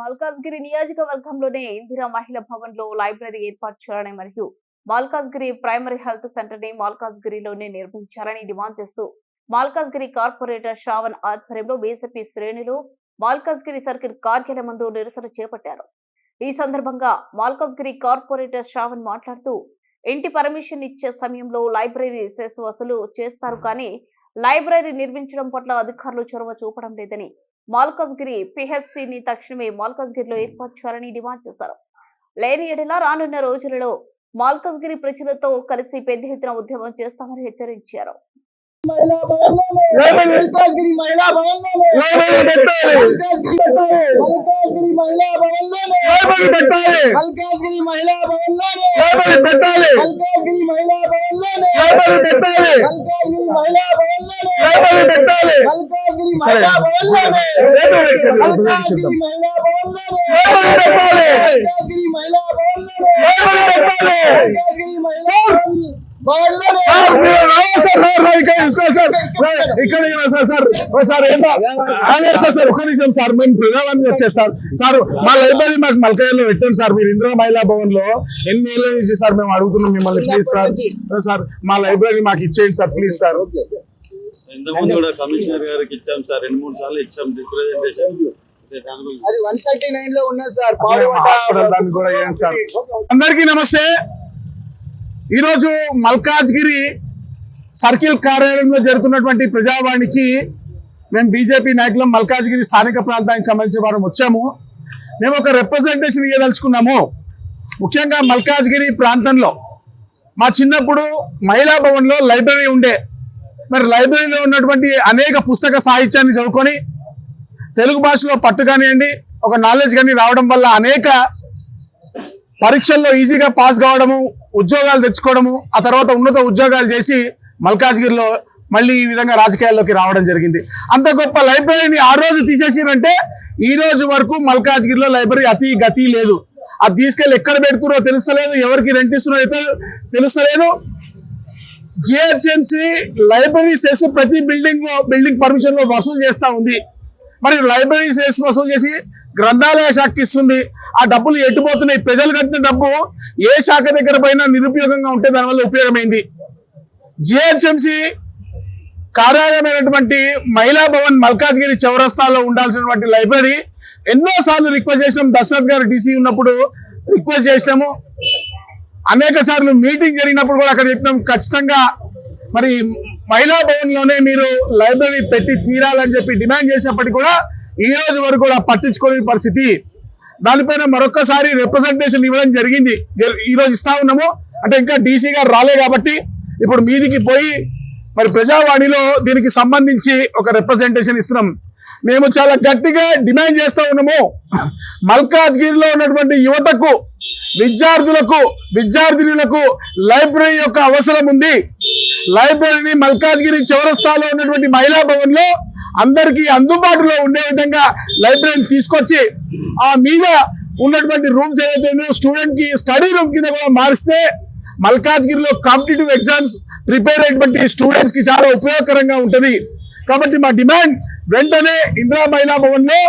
మల్కాజ్గిరి నియోజకవర్గంలోనే ఇందిరా మహిళా భవన్లో లైబ్రరీ ఏర్పాటు చేయాలని మరియు మాల్కాజ్గిరి ప్రైమరీ హెల్త్ సెంటర్ని మాల్కాజ్గిరిలోనే నిర్మించాలని డిమాండ్ చేస్తూ మాల్కాజ్గిరి కార్పొరేటర్ శ్రావణ్ ఆధ్వర్యంలో బీజేపీ శ్రేణులు మాల్కాజ్గిరి సర్కిల్ కార్యాలయం ముందు నిరసన చేపట్టారు. ఈ సందర్భంగా మాల్కాజ్గిరి కార్పొరేటర్ శ్రావణ్ మాట్లాడుతూ ఇంటి పర్మిషన్ ఇచ్చే సమయంలో లైబ్రరీ సెస్ వసూలు చేస్తారు కానీ లైబ్రరీ నిర్మించడం పట్ల అధికారులు చొరవ చూపడం లేదని మాల్కజ్గిరి పిహెచ్సిని తక్షణమే మాల్కజ్గిరిలో ఏర్పాటు చేయాలని డిమాండ్ చేశారు. లేని ఎడలా రానున్న రోజులలో మాల్కజ్గిరి ప్రజలతో కలిసి పెద్ద ఎత్తున ఉద్యమం చేస్తామని హెచ్చరించారు. మహిళా పెట్టాలి. పెట్టాలి. ఇక్కడ sir. Sir sir. Sir sir మా లైబ్రరీ మాకు మల్కాయలో పెట్టాం సార్. మీరు ఇంద్ర మహిళా భవన్లో ఎన్ని ఏళ్ళ నుంచి సార్ మేము అడుగుతున్నాం మిమ్మల్ని ప్లీజ్ సార్. సార్ మా లైబ్రరీ మాకు ఇచ్చేయండి సార్ ప్లీజ్ సార్. ఇంతకుముందు కూడా కమిషనర్ గారికి ఇచ్చాం సార్ రెండు మూడు సార్లు ఇచ్చాం రిప్రజెంటేషన్ అది వన్ థర్టీ నైన్లో ఉన్నది సార్ అందరికీ నమస్తే. ఈరోజు మల్కాజ్గిరి సర్కిల్ కార్యాలయంలో జరుగుతున్నటువంటి ప్రజావాణికి మేము బీజేపీ నాయకులం మల్కాజ్గిరి స్థానిక ప్రాంతానికి సంబంధించిన వారం వచ్చాము. మేము ఒక రిప్రజెంటేషన్ ఇవ్వదలుచుకున్నాము ముఖ్యంగా మల్కాజ్గిరి ప్రాంతంలో మా చిన్నప్పుడు మహిళా భవన్లో లైబ్రరీ ఉండే మరి లైబ్రరీలో ఉన్నటువంటి అనేక పుస్తక సాహిత్యాన్ని చదువుకొని తెలుగు భాషలో పట్టు కానివ్వండి ఒక నాలెడ్జ్ కానీ రావడం వల్ల అనేక పరీక్షల్లో ఈజీగా పాస్ కావడము ఉద్యోగాలు తెచ్చుకోవడము ఆ తర్వాత ఉన్నత ఉద్యోగాలు చేసి మల్కాజ్గిరిలో మళ్ళీ ఈ విధంగా రాజకీయాల్లోకి రావడం జరిగింది. అంత గొప్ప లైబ్రరీని ఆ రోజు తీసేసిరంటే ఈ రోజు వరకు మల్కాజ్గిరిలో లైబ్రరీ అతి గతి లేదు. అది తీసుకెళ్ళి ఎక్కడ పెడుతున్నారో తెలుస్తలేదు ఎవరికి రెంట్ ఇస్తున్నారో తెలుస్తలేదు. జిహెచ్ఎంసి లైబ్రరీ వేసి ప్రతి బిల్డింగ్ బిల్డింగ్ పర్మిషన్లో వసూలు చేస్తా ఉంది. మరి లైబ్రరీ వేసి వసూలు చేసి గ్రంథాలయ శాఖకి ఇస్తుంది. ఆ డబ్బులు ఎట్టుపోతున్నాయి ప్రజలు కట్టిన డబ్బు ఏ శాఖ దగ్గర పైన నిరుపయోగంగా ఉంటే దానివల్ల ఉపయోగమైంది. జిహెచ్ఎంసి కార్యాలయమైనటువంటి మహిళా భవన్ మల్కాజ్గిరి చౌరస్తాలో ఉండాల్సినటువంటి లైబ్రరీ ఎన్నోసార్లు రిక్వెస్ట్ చేసినాం. దశరథ్ గారు డీసీ ఉన్నప్పుడు రిక్వెస్ట్ చేసినాము. అనేక సార్లు మీటింగ్ జరిగినప్పుడు కూడా అక్కడ చెప్పినాం ఖచ్చితంగా మరి మహిళా భవన్లోనే మీరు లైబ్రరీ పెట్టి తీరాలని చెప్పి డిమాండ్ చేసినప్పటికీ కూడా ఈ రోజు వరకు కూడా పట్టించుకోలేని పరిస్థితి. దానిపైన మరొకసారి రిప్రజెంటేషన్ ఇవ్వడం జరిగింది. ఈరోజు ఈ రోజు ఇస్తా ఉన్నాము. అంటే ఇంకా డీసీ గారు రాలే కాబట్టి ఇప్పుడు మీదికి పోయి మరి ప్రజావాణిలో దీనికి సంబంధించి ఒక రిప్రజెంటేషన్ ఇస్తున్నాం. మేము చాలా గట్టిగా డిమాండ్ చేస్తా ఉన్నాము. మల్కాజ్గిరిలో ఉన్నటువంటి యువతకు విద్యార్థులకు విద్యార్థినులకు లైబ్రరీ యొక్క అవసరం ఉంది. లైబ్రరీని మల్కాజ్గిరి చౌరస్తాలో ఉన్నటువంటి మహిళా భవన్లో అందరికీ అందుబాటులో ఉండే విధంగా లైబ్రరీని తీసుకొచ్చి ఆ మీద ఉన్నటువంటి రూమ్స్ ఏవైతే ఉన్నాయో స్టూడెంట్కి స్టడీ రూమ్ కింద కూడా మారిస్తే మల్కాజ్గిరిలో కాంపిటేటివ్ ఎగ్జామ్స్ ప్రిపేర్ అయినటువంటి స్టూడెంట్స్కి చాలా ఉపయోగకరంగా ఉంటుంది. కాబట్టి మా డిమాండ్ వెంటనే ఇందిరా మహిళా భవన్లో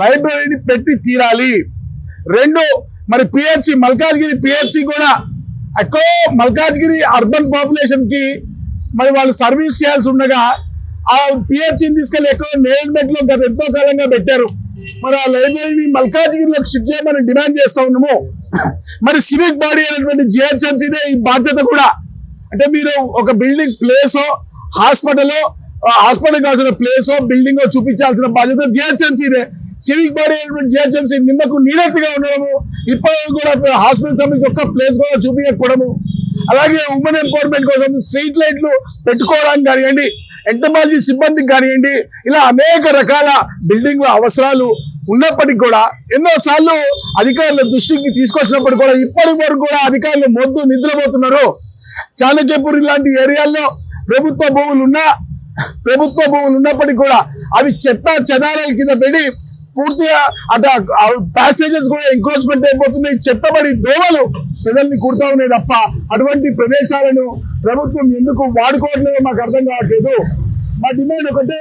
లైబ్రరీని పెట్టి తీరాలి. రెండు మరి పిహెచ్సి మల్కాజ్గిరి పిహెచ్సి కూడా ఎక్కడో మల్కాజ్గిరి అర్బన్ పాపులేషన్కి మరి వాళ్ళు సర్వీస్ చేయాల్సి ఉండగా ఆ పిహెచ్సిని తీసుకెళ్ళి ఎక్కడో నేర్మెంట్లో గత ఎంతో కాలంగా పెట్టారు. మరి ఆ లైబ్రరీని మల్కాజ్గిరిలోకి షిఫ్ట్ చేయమని డిమాండ్ చేస్తా ఉన్నాము. మరి సివిక్ బాడీ అనేటువంటి జిహెచ్ఎంసీదే ఈ బాధ్యత కూడా. అంటే మీరు ఒక బిల్డింగ్ ప్లేసో హాస్పిటలో హాస్పిటల్ కావాల్సిన ప్లేస్ బిల్డింగ్ చూపించాల్సిన బాధ్యత జిహెచ్ఎంసీదే సివిక్ బాడీ అయినటువంటి జిహెచ్ఎంసీ నిమ్మకు నీరెత్తిగా ఉండడము ఇప్పటివరకు కూడా హాస్పిటల్ సంబంధించి ఒక్క ప్లేస్ కూడా చూపించకపోవడము. అలాగే ఉమెన్ ఎంపవర్మెంట్ కోసం స్ట్రీట్ లైట్లు పెట్టుకోవడానికి కానివ్వండి ఎంటమాలజీ సిబ్బందికి కానివ్వండి ఇలా అనేక రకాల బిల్డింగ్ అవసరాలు ఉన్నప్పటికీ కూడా ఎన్నోసార్లు అధికారుల దృష్టికి తీసుకొచ్చినప్పుడు కూడా ఇప్పటి వరకు కూడా అధికారులు మొద్దు నిద్రపోతున్నారు. చాణక్యపూరి లాంటి ఏరియాల్లో ప్రభుత్వ భూములు ఉన్నా ప్రభుత్వ భూములు ఉన్నప్పటికీ కూడా అవి చెత్త చెదారాల కింద పెట్టి పూర్తిగా అటు ప్యాసేజెస్ కూడా ఎంక్రోచ్మెంట్ అయిపోతున్నాయి. చెత్తబడి దోమలు ప్రజల్ని కుడతా ఉన్నాయి తప్ప అటువంటి ప్రదేశాలను ప్రభుత్వం ఎందుకు వాడుకోవట్లేదో మాకు అర్థం కావట్లేదు. మా డిమాండ్ ఒకటే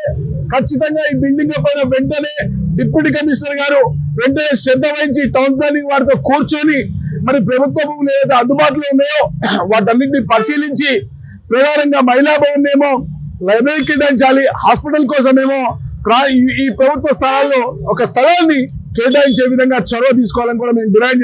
ఖచ్చితంగా ఈ బిల్డింగ్ పైన వెంటనే డిప్యూటీ కమిషనర్ గారు వెంటనే శ్రద్ధ వహించి టౌన్ ప్లానింగ్ వారితో కూర్చొని మరి ప్రభుత్వ భూములు ఏదైతే అందుబాటులో ఉన్నాయో వాటన్నింటినీ పరిశీలించి ప్రధానంగా మహిళా భవన్ ఏమో లైబ్రరీ కేటాయించాలి హాస్పిటల్ కోసమేమో ఈ- ఈ ప్రభుత్వ స్థలాల్లో ఒక స్థలాన్ని కేటాయించే విధంగా చొరవ తీసుకోవాలని కూడా మేము డిమాండ్